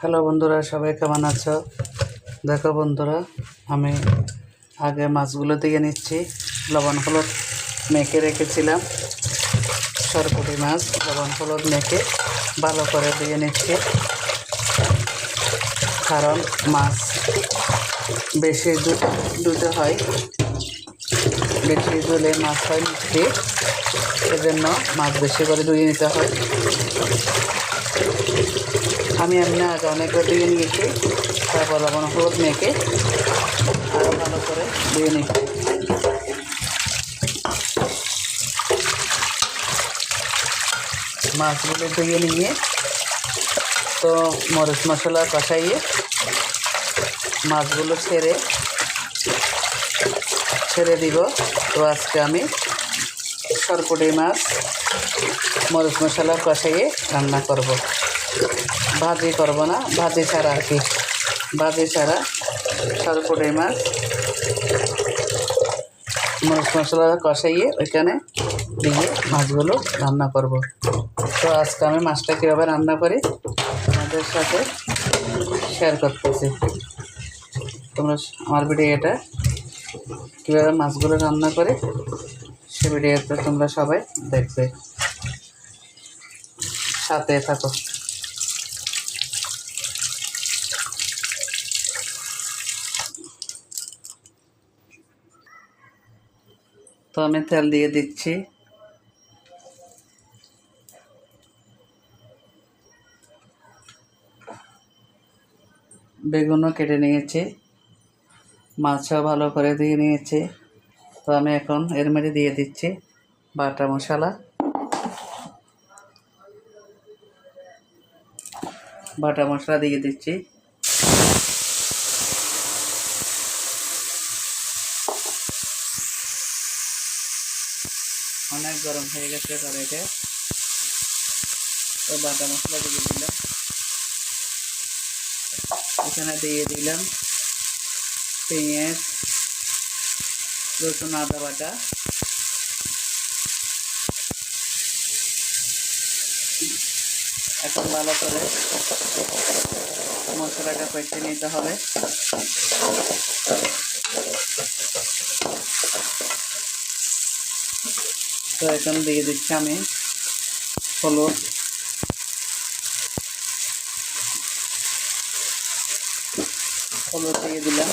Hello বন্ধুরা, সবাই কেমন আছো? দেখো বন্ধুরা, আমি আগে মাছগুলো দিয়ে নিচ্ছি। লবণ হলুদ মেখে রেখেছিলাম। সরপুরি মাছ, লবণ হলুদ মেখে ভালো করে দিয়ে নিচ্ছি। কারণ মাছ বেশি দুধে হয়। বেশি দুলে মাছ হয় মিষ্টি। সেজন্য মাছ বেশি করে ধুয়ে নিতে হয়। আমি এমনি আগে অনেকবার ধুয়ে নিয়েছি। তারপর লবণ হলুদ মেখে আরও ভালো করে ধুয়ে নিচ্ছি। মাছগুলো ধুয়ে নিয়ে তো মরিচ মশলা কষাইয়ে মাছগুলো ছেড়ে ছেড়ে দিব। তো আজকে আমি সরপুটি মাছ, মরিচ মশলা কষাইয়ে রান্না করব। ভাজি করব না, ভাজি ছাড়া আর কি। ভাজি ছাড়া সরপুটি মাছ, মরিচ মশলা কষাইয়ে ওইখানে দিয়ে মাছগুলো রান্না করব। তো আজকে আমি মাছটা কীভাবে রান্না করি আপনাদের সাথে শেয়ার করতেছি। তোমরা আমার ভিডিও এটা কীভাবে মাছগুলো রান্না করে সে ভিডিওতে তোমরা সবাই দেখবে। সাথে থাকো। তো আমি তেল দিয়ে দিচ্ছি। বেগুনও কেটে নিয়েছি। মাছও ভালো করে দিয়ে নিয়েছি। তো আমি এখন এর মধ্যে দিয়ে দিচ্ছি বাটা মশলা। বাটা মশলা দিয়ে দিচ্ছি। অনেক গরম হয়ে গেছে কড়াইতে তো বাটা মশলা দিয়ে দিলাম। এখানে দিয়ে দিলাম পেঁয়াজ, রসুন, আদা বাটা। এখন ভালো করে মশলাটা পেটে নিতে হবে। তো এখন দিয়ে দিচ্ছি আমি হলুদ। হলুদ দিয়ে দিলাম।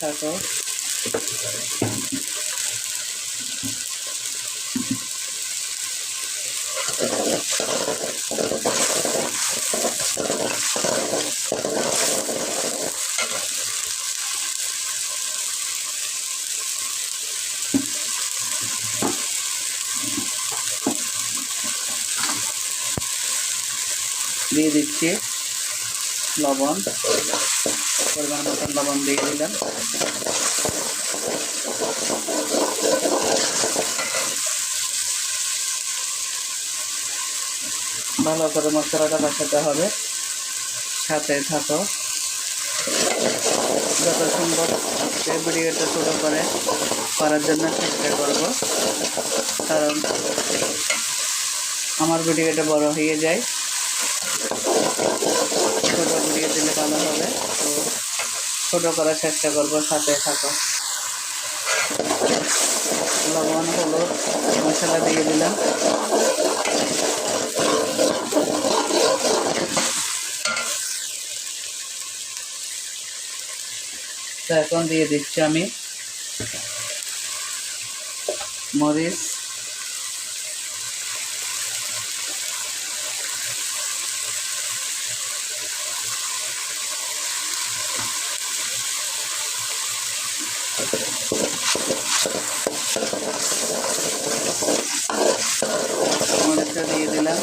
থাকো দিয়ে দিচ্ছি লবণ, পরিমাণ মতন লবণ দিয়ে দিলাম। ভালো করে মশলাটা বসাতে হবে। সাথে থাকো। যত সম্ভব আজকে ভিডিওটা ছোটো করে, করার জন্য চেষ্টা করব। কারণ আমার ভিডিওটা বড় হয়ে যায় ছোটো ভিডিও দিলে ভালো হবে তো ছোটো করার চেষ্টা করব, সাথে থাকো। লবণ, হলুদ, মশলা দিয়ে দিলাম। এখন দিয়ে দিচ্ছি আমি মরিচ মরিচটা দিয়ে দিলাম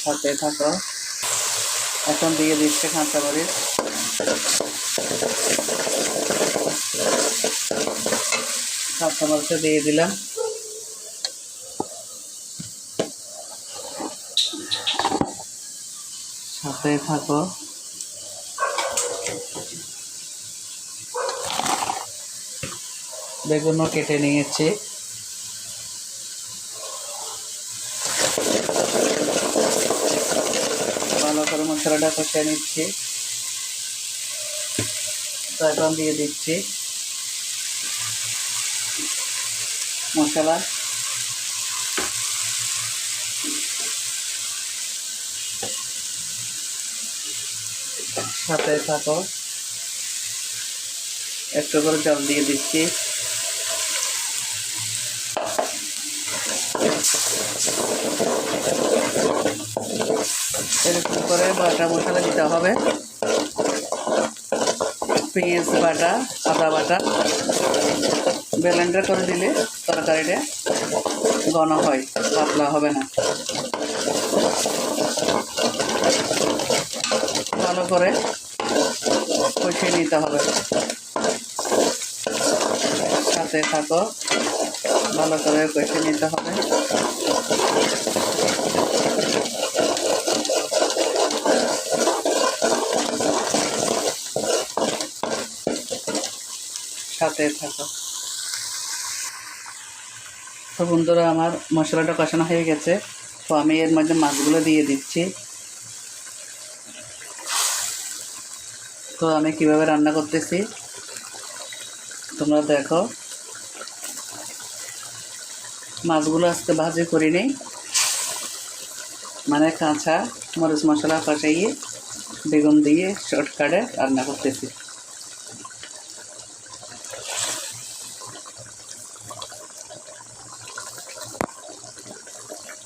সাথে থাকো। এখন দিয়ে দিচ্ছে কাঁচা মরিচ। কাঁচা মরিচটা দিয়ে দিলাম। সাথে থাকো। বেগুনও কেটে নিয়েছি ভালো করে মশলাটা কষিয়ে নিচ্ছি। তারপর দিয়ে দিচ্ছি। মশলা। সাথে থাকো। একটু করে জল দিয়ে দিচ্ছি। এরকম করে বাটা মশলা দিতে হবে। পেঁয়াজ বাটা, আদা বাটা। ব্লেন্ডার করে দিলে তরকারিটা ঘন হয়, পাতলা হবে না। ভালো করে কষিয়ে নিতে হবে। সাথে থাকো, ভালো করে কষিয়ে নিতে হবে। সাথে থাকো। তো বন্ধুরা, আমার মশলাটা কষানো হয়ে গেছে। তো আমি এর মধ্যে মাছগুলো দিয়ে দিচ্ছি। তো আমি কীভাবে রান্না করতেছি, তোমরা দেখো। মাছগুলো আজকে ভাজি করি নেই মানে কাঁচা মরিচ মশলা কষাইয়ে বেগুন দিয়ে শর্টকাটে রান্না করতেছি।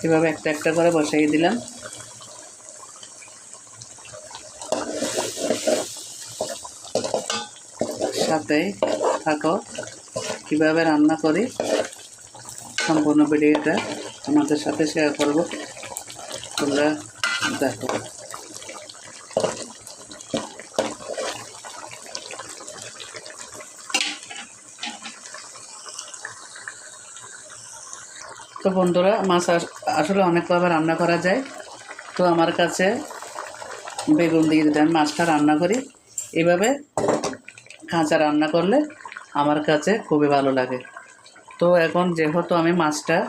এভাবে একটা একটা করে বসাই দিলাম। সাথে থাকো, কীভাবে রান্না করি, সম্পূর্ণ ভিডিওটা আমাদের সাথে শেয়ার করব। তোমরা দেখো। তো বন্ধুরা, মাছ আস- আসলে অনেকভাবে রান্না করা যায়। তো আমার কাছে বেগুন দিয়ে দিতে আমি মাছটা রান্না করি, এভাবে কাঁচা রান্না করলে আমার কাছে খুবই ভালো লাগে। তো এখন যেহেতু আমি মাছটা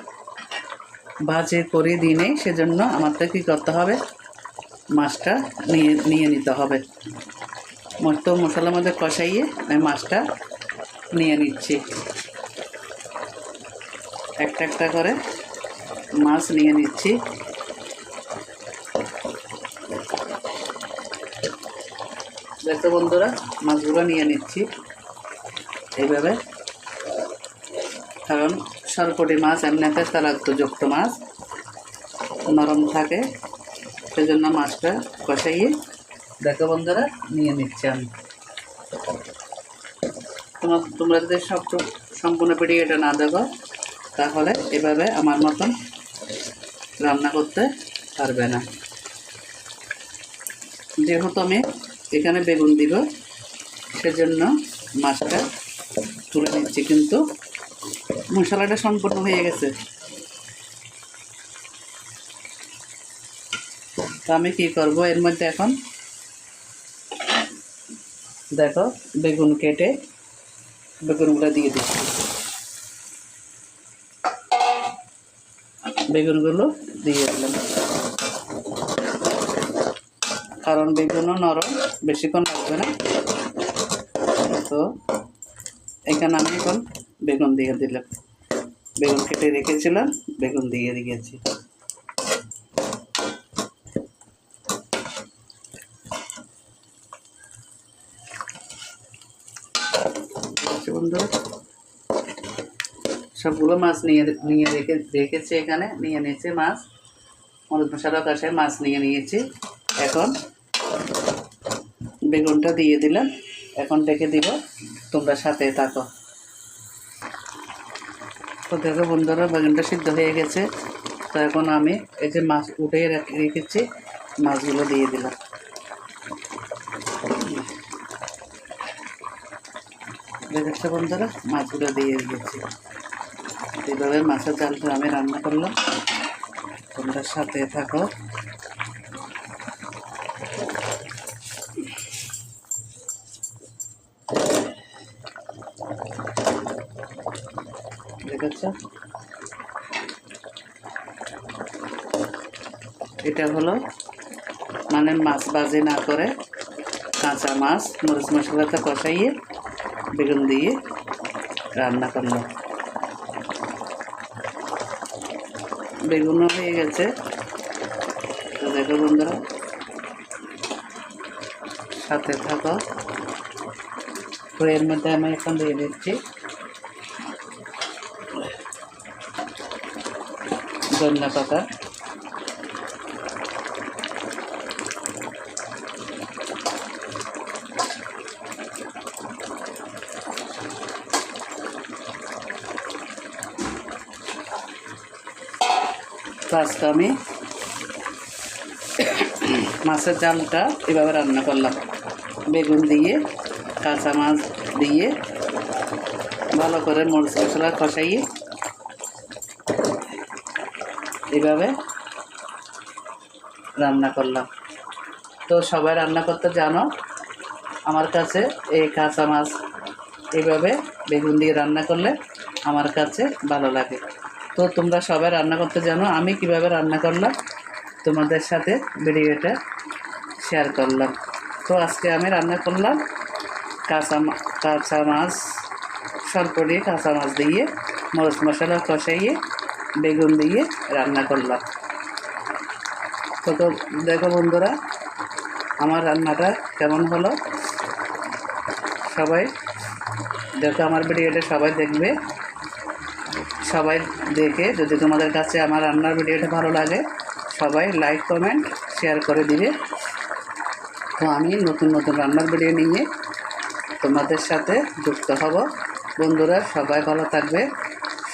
ভাজি করে দিই নেই সেজন্য আমারটা কী করতে হবে? মাছটা নিয়ে নিয়ে নিতে হবে। তো মশলার মধ্যে কষাইয়ে আমি মাছটা নিয়ে নিচ্ছি। একটা একটা করে মাছ নিয়ে নিচ্ছি। দেখো বন্ধুরা, মাছগুলো নিয়ে নিচ্ছি এইভাবে। কারণ সরপটি মাছ এমনিতে তালাক্তযুক্ত মাছ, নরম থাকে, সেজন্য মাছটা কষাইয়ে দেখো বন্ধুরা, নিয়ে নিচ্ছি আমি। তোমার তোমরা যদি সব সম্পূর্ণ ভিডিওটা না দেখো তাহলে এভাবে আমার মতন রান্না করতে পারবে না। যেহেতু আমি এখানে বেগুন দিব, সেজন্য মাছটা তুলে নিচ্ছি, কিন্তু মশলাটা সম্পূর্ণ হয়ে গেছে। তো আমি কি করব? এর মধ্যে এখন দেখো, বেগুন কেটে বেগুনগুলো দিয়ে দিচ্ছি। বেগুনগুলো দিয়ে দিলাম। কারণ বেগুনও নরম, বেশিক্ষণ লাগবে না। তো এখানে আমি এখন বেগুন দিয়ে দিলাম। বেগুন কেটে রেখেছিলাম, বেগুন দিয়ে দিয়েছি আচ্ছা বন্ধুরা সবগুলো মাছ নিয়ে নিয়ে রেখে রেখেছি এখানে, নিয়ে নিয়েছি মাছ। হলুদ মশলা কষায় মাছ নিয়ে নিয়েছি। এখন বেগুনটা দিয়ে দিলাম। এখন ডেকে দিব। তোমরা সাথে থাকো। তো দেখো বন্ধুরা, বেগুনটা সিদ্ধ হয়ে গেছে। তো এখন আমি এই যে মাছ উঠে রেখে- রেখেছি, মাছগুলো দিয়ে দিলাম। দেখেছ বন্ধুরা? মাছগুলো দিয়ে দিয়েছি। এইভাবে মাছের জালটা আমি রান্না করলাম। তোমরা সাথে থাকো। এটা হলো মানে মাছ বাজে না করে কাঁচা মাছ, মরিচ মশলাটা কষাইয়ে বেগুন দিয়ে রান্না করলাম। বেগুনও হয়ে গেছে। তো দেখো বন্ধুরা, সাথে থাকো। তো মধ্যে আমি এখন দিয়ে দিচ্ছি। ধনিয়া পাতা। তো আজকে আমি মাছের জালটা এভাবে রান্না করলাম। বেগুন দিয়ে, কাঁচা মাছ দিয়ে, ভালো করে মরিচ মশলা কষাইয়ে এভাবে রান্না করলাম। তো সবাই রান্না করতে জানো, আমার কাছে এই কাঁচা মাছ এইভাবে বেগুন দিয়ে রান্না করলে আমার কাছে ভালো লাগে। তো তোমরা সবাই রান্না করতে জানো, আমি কীভাবে রান্না করলাম, তোমাদের সাথে ভিডিওটা শেয়ার করলাম। তো আজকে আমি রান্না করলাম কাঁচা কাঁচা মাছ সরপড়ি কাঁচা মাছ দিয়ে, মরিচ মশলা কষাইয়ে, বেগুন দিয়ে রান্না করলাম। তো তো দেখো বন্ধুরা, আমার রান্নাটা কেমন হলো? সবাই দেখো, আমার ভিডিওটা সবাই দেখবে। সবাই দেখে। যদি তোমাদের কাছে আমার রান্নার ভিডিওটা ভালো লাগে, সবাই লাইক কমেন্ট শেয়ার করে দিবে। তো আমি নতুন নতুন রান্নার ভিডিও নিয়ে তোমাদের সাথে যুক্ত হব। বন্ধুরা, সবাই ভালো থাকবে।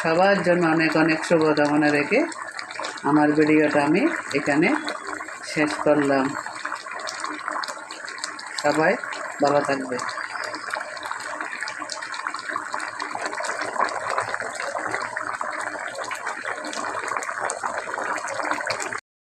সবার জন্য অনেক অনেক শুভকামনা রেখে আমার ভিডিওটা আমি এখানে শেষ করলাম। সবাই ভালো থাকবে।